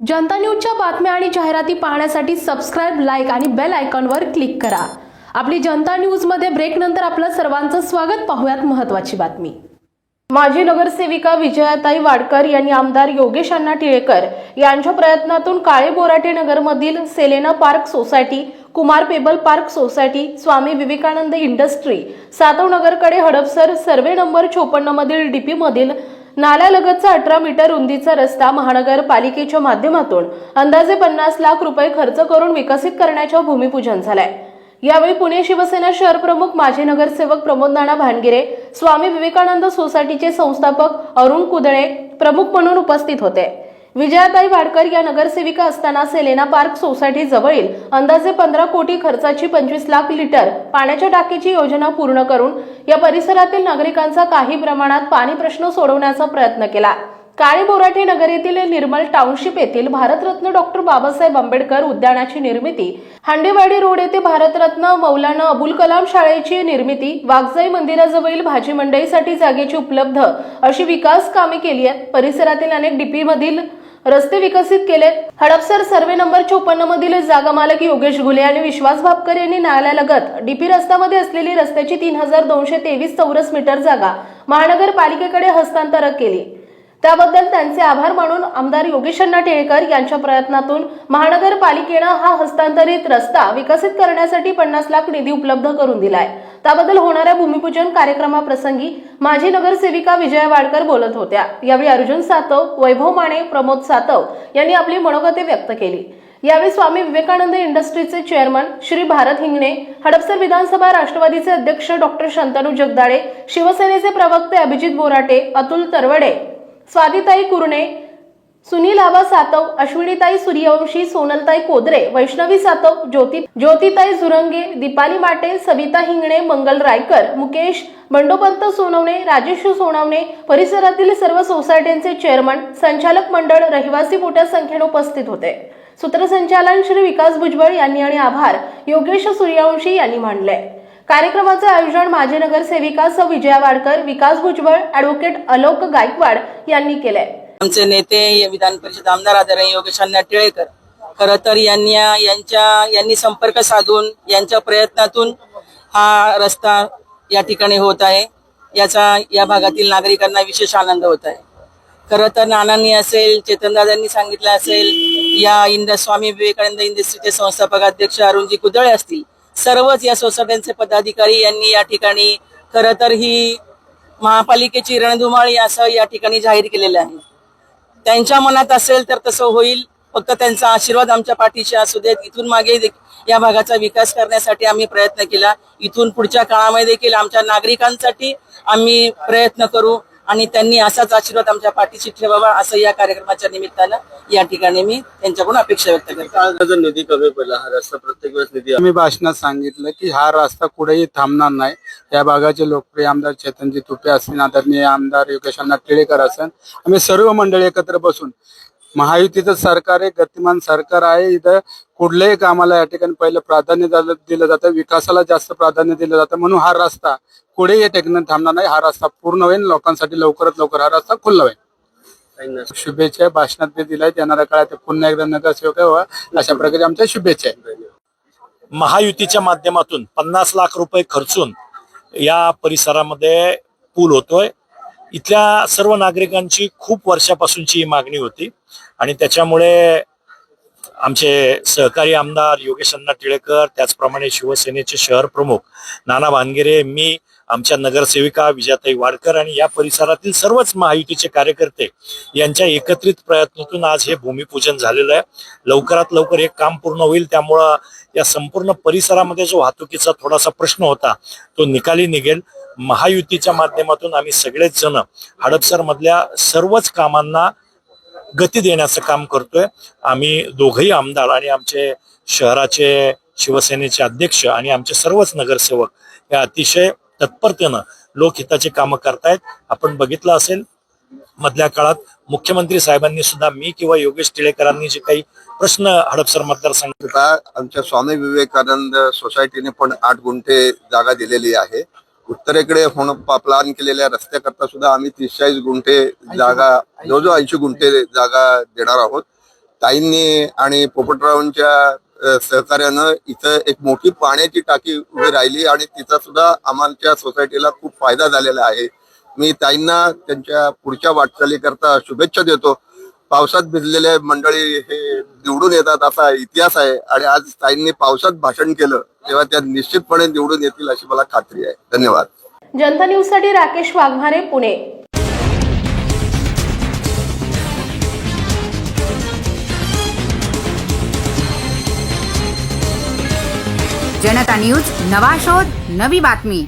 जनता न्यूजच्या बातम्या आणि जाहिराती पाहण्यासाठी सबस्क्राईब लाईक आणि बेल आयकॉनवर क्लिक करा. आपली जनता न्यूजमध्ये ब्रेक नंतर आपलं सर्वांचं स्वागत. पाहूयात महत्वाची बातमी. माजी नगरसेविका विजयाताई वाडकर यांनी आमदार योगेश अण्णा टिळेकर यांच्या प्रयत्नातून काळे बोराटे नगरमधील Selena park society Kumar pebble park society Swami Vivekanand industry Satav नगरकडे Hadapsar survey number चोपन्न मधील डीपी मधील नाल्यालगतचा अठरा मीटर रुंदीचा रस्ता महानगरपालिकेच्या माध्यमातून अंदाजे पन्नास लाख रुपये खर्च करून विकसित करण्याच्या भूमिपूजन झालंय. यावेळी पुणे शिवसेना शहर प्रमुख माजी नगरसेवक प्रमोद नाना भानगिरे स्वामी विवेकानंद सोसायटीचे संस्थापक अरुण कुदळे प्रमुख म्हणून उपस्थित होते. विजयाताई वाडकर या नगरसेविका असताना सेलेना पार्क सोसायटी जवळील अंदाजे पंधरा कोटी खर्चाची पंचवीस लाख लिटर पाण्याच्या टाकीची योजना पूर्ण करून या परिसरातील नागरिकांचा काही प्रमाणात पाणी प्रश्न सोडवण्याचा प्रयत्न केला. काळे बोराटे नगर येथील निर्मल टाउनशिप येथील भारतरत्न डॉक्टर बाबासाहेब आंबेडकर उद्यानाची निर्मिती हांडेवाडी रोड येथे भारतरत्न मौलाना अबुल कलाम शाळेची निर्मिती वाघजाई मंदिराजवळील भाजी मंडईसाठी जागेची उपलब्ध अशी विकास कामे केली आहेत. परिसरातील अनेक डीपी मधील रस्ते विकसित केलेत हडपसर सर्वे नंबर चोपन्न मधील जागा मालक योगेश घुले आणि विश्वास भापकर यांनी न्यायालयालगत डीपी रस्त्यामध्ये असलेली रस्त्याची तीन हजार दोनशे तेवीस चौरस मीटर जागा महानगरपालिकेकडे हस्तांतरण केली. त्याबद्दल त्यांचे आभार मानून आमदार योगेशण्णा टिळेकर यांच्या प्रयत्नातून महानगरपालिकेनं हा हस्तांतरित रस्ता विकसित करण्यासाठी पन्नास लाख निधी उपलब्ध करून दिलाय. त्याबद्दल होणाऱ्या भूमिपूजन कार्यक्रमाप्रसंगी माजी नगरसेविका विजया वाडकर बोलत होत्या. यावेळी अर्जुन सातव वैभव माने प्रमोद सातव यांनी आपली मनोगते व्यक्त केली. यावेळी स्वामी विवेकानंद इंडस्ट्रीचे चेअरमन श्री भारत हिंगणे हडपसर विधानसभा राष्ट्रवादीचे अध्यक्ष डॉक्टर शंतनू जगदाळे शिवसेनेचे प्रवक्ते अभिजित बोराटे अतुल तरवडे स्वादिताई कुरणे सुनील आबा सातव अश्विनीताई सूर्यवंशी सोनलताई कोदरे वैष्णवी सातव ज्योती ज्योतिताई झुरंगे दीपाली माटे सविता हिंगणे मंगल रायकर मुकेश बंडोपंत सोनवणे राजेश सोनवणे परिसरातील सर्व सोसायट्यांचे चेअरमन संचालक मंडळ रहिवासी मोठ्या संख्येने उपस्थित होते. सूत्रसंचालन श्री विकास भुजबळ यांनी आणि आभार. योगेश सूर्यवंशी यांनी मानले कार्यक्रमाचे आयोजन माजी नगरसेविका स. विजया वाडकर विकास भुजबळ ऍडव्होकेट अलोक गायकवाड यांनी केले आमचे नेते विधान परिषद आमदार आदरणीय योगेश अण्णा टिळेकर. खर तर यांनी यांच्या यांनी संपर्क साधून यांच्या प्रयत्नातून हा रस्ता या ठिकाणी होत आहे. याचा या भागातील नागरिकांना विशेष आनंद होत आहे. खरं तर नानांनी असेल चेतनदादांनी सांगितलं असेल या इंद स्वामी विवेकानंद इंडस्ट्रीचे संस्थापक अध्यक्ष अरुणजी कुदळे असतील सर्वच या सोसायट्यांचे पदाधिकारी यांनी या ठिकाणी खरं तर ही महापालिकेची रणधुमाळी असं या ठिकाणी जाहीर केलेलं आहे. त्यांच्या मनात असेल तर तसं होईल. फक्त त्यांचा आशीर्वाद आमच्या पाठीशी असू देत. इथून मागे या भागाचा विकास करण्यासाठी आम्ही प्रयत्न केला. इथून पुढच्या काळामध्ये देखील आमच्या नागरिकांसाठी आम्ही प्रयत्न करू. आणि त्यांनी असाच आशीर्वाद आमच्या पाठीशी ठेवावा असं या कार्यक्रमाच्या निमित्तानं या ठिकाणी मी त्यांच्याकडून अपेक्षा व्यक्त करतो. निधी कमी पडला? हा रस्ता प्रत्येक वेळेस निधी मी भाषणात सांगितलं की हा रस्ता कुठेही थांबणार नाही. या भागाचे लोकप्रिय आमदार चेतनजी तुपे असतील आदरणीय आमदार योगेश अण्णा टिळेकर असेल आम्ही सर्व मंडळी एकत्र बसून महायुतीचं सरकार आहे गतिमान सरकार आहे. इथं कुठल्याही कामाला या ठिकाणी पहिलं प्राधान्य दिलं दिलं जातं विकासाला जास्त प्राधान्य दिलं जातं. म्हणून हा रस्ता कुठेही या ठिकाणी थांबणार नाही. हा रस्ता पूर्ण होईल. लोकांसाठी लवकरात लवकर हा रस्ता खुल्ला होईल. शुभेच्छा. भाषणात ते दिलाय येणाऱ्या काळात पुन्हा एकदा नगरसेवक व्हावा अशा प्रकारे आमच्या शुभेच्छा महायुतीच्या माध्यमातून पन्नास लाख रुपये खर्चून या परिसरामध्ये पूल होतोय. इथल्या सर्व नागरिकांची खूप वर्षापासूनची ही मागणी होती. आणि त्याच्यामुळे आमचे सहकारी आमदार योगेश अण्णा टिळेकर त्याचप्रमाणे शिवसेनेचे शहर प्रमुख नाना भानगिरे मी आमच्या नगरसेविका विजयाताई वाडकर आणि या परिसरातील सर्वच महायुतीचे कार्यकर्ते यांच्या एकत्रित प्रयत्नातून आज हे भूमिपूजन झालेलं आहे. लवकरात लवकर हे काम पूर्ण होईल. त्यामुळं या संपूर्ण परिसरामध्ये जो वाहतुकीचा थोडासा प्रश्न होता तो निकाली निघेल. महायुतीच्या माध्यमातून आम्ही सगळेच जण हडपसर मधल्या सर्वच कामांना गती देण्याचं काम करतोय. आम्ही दोघही आमदार आणि आमचे शहराचे शिवसेनेचे अध्यक्ष आणि आमचे सर्वच नगरसेवक हे अतिशय तत्परतेनं लोकहिताची कामं करतायत. आपण बघितलं असेल मधल्या काळात मुख्यमंत्री साहेबांनी सुद्धा मी किंवा योगेश टिळेकरांनी जे काही प्रश्न हडपसर मतदारसंघ आमच्या स्वामी विवेकानंद सोसायटीने पण आठ गुंठे जागा दिलेली आहे. उत्तरेकडे होणं प्लॅन केलेल्या रस्त्याकरता सुद्धा आम्ही तीस चाळीस गुंठे जागा जवळजवळ ऐंशी गुंठे जागा देणार आहोत. ताईंनी आणि पोपटरावांच्या सहकार्यानं इथं एक मोठी पाण्याची टाकी उभी राहिली आणि तिचा सुद्धा आम्हाला सोसायटीला खूप फायदा झालेला आहे. मी ताईंना त्यांच्या पुढच्या वाटचालीकरता शुभेच्छा देतो. पावसात भिजलेले मंडळी हे निवडून येतात असा इतिहास आहे आणि आज ताईंनी पावसात भाषण केलं. तेव्हा त्या निश्चितपणे निवडून येतील अशी मला खात्री आहे. धन्यवाद. जनता न्यूजसाठी राकेश वाघमारे पुणे. जनता न्यूज नवा शोध नवी बातमी.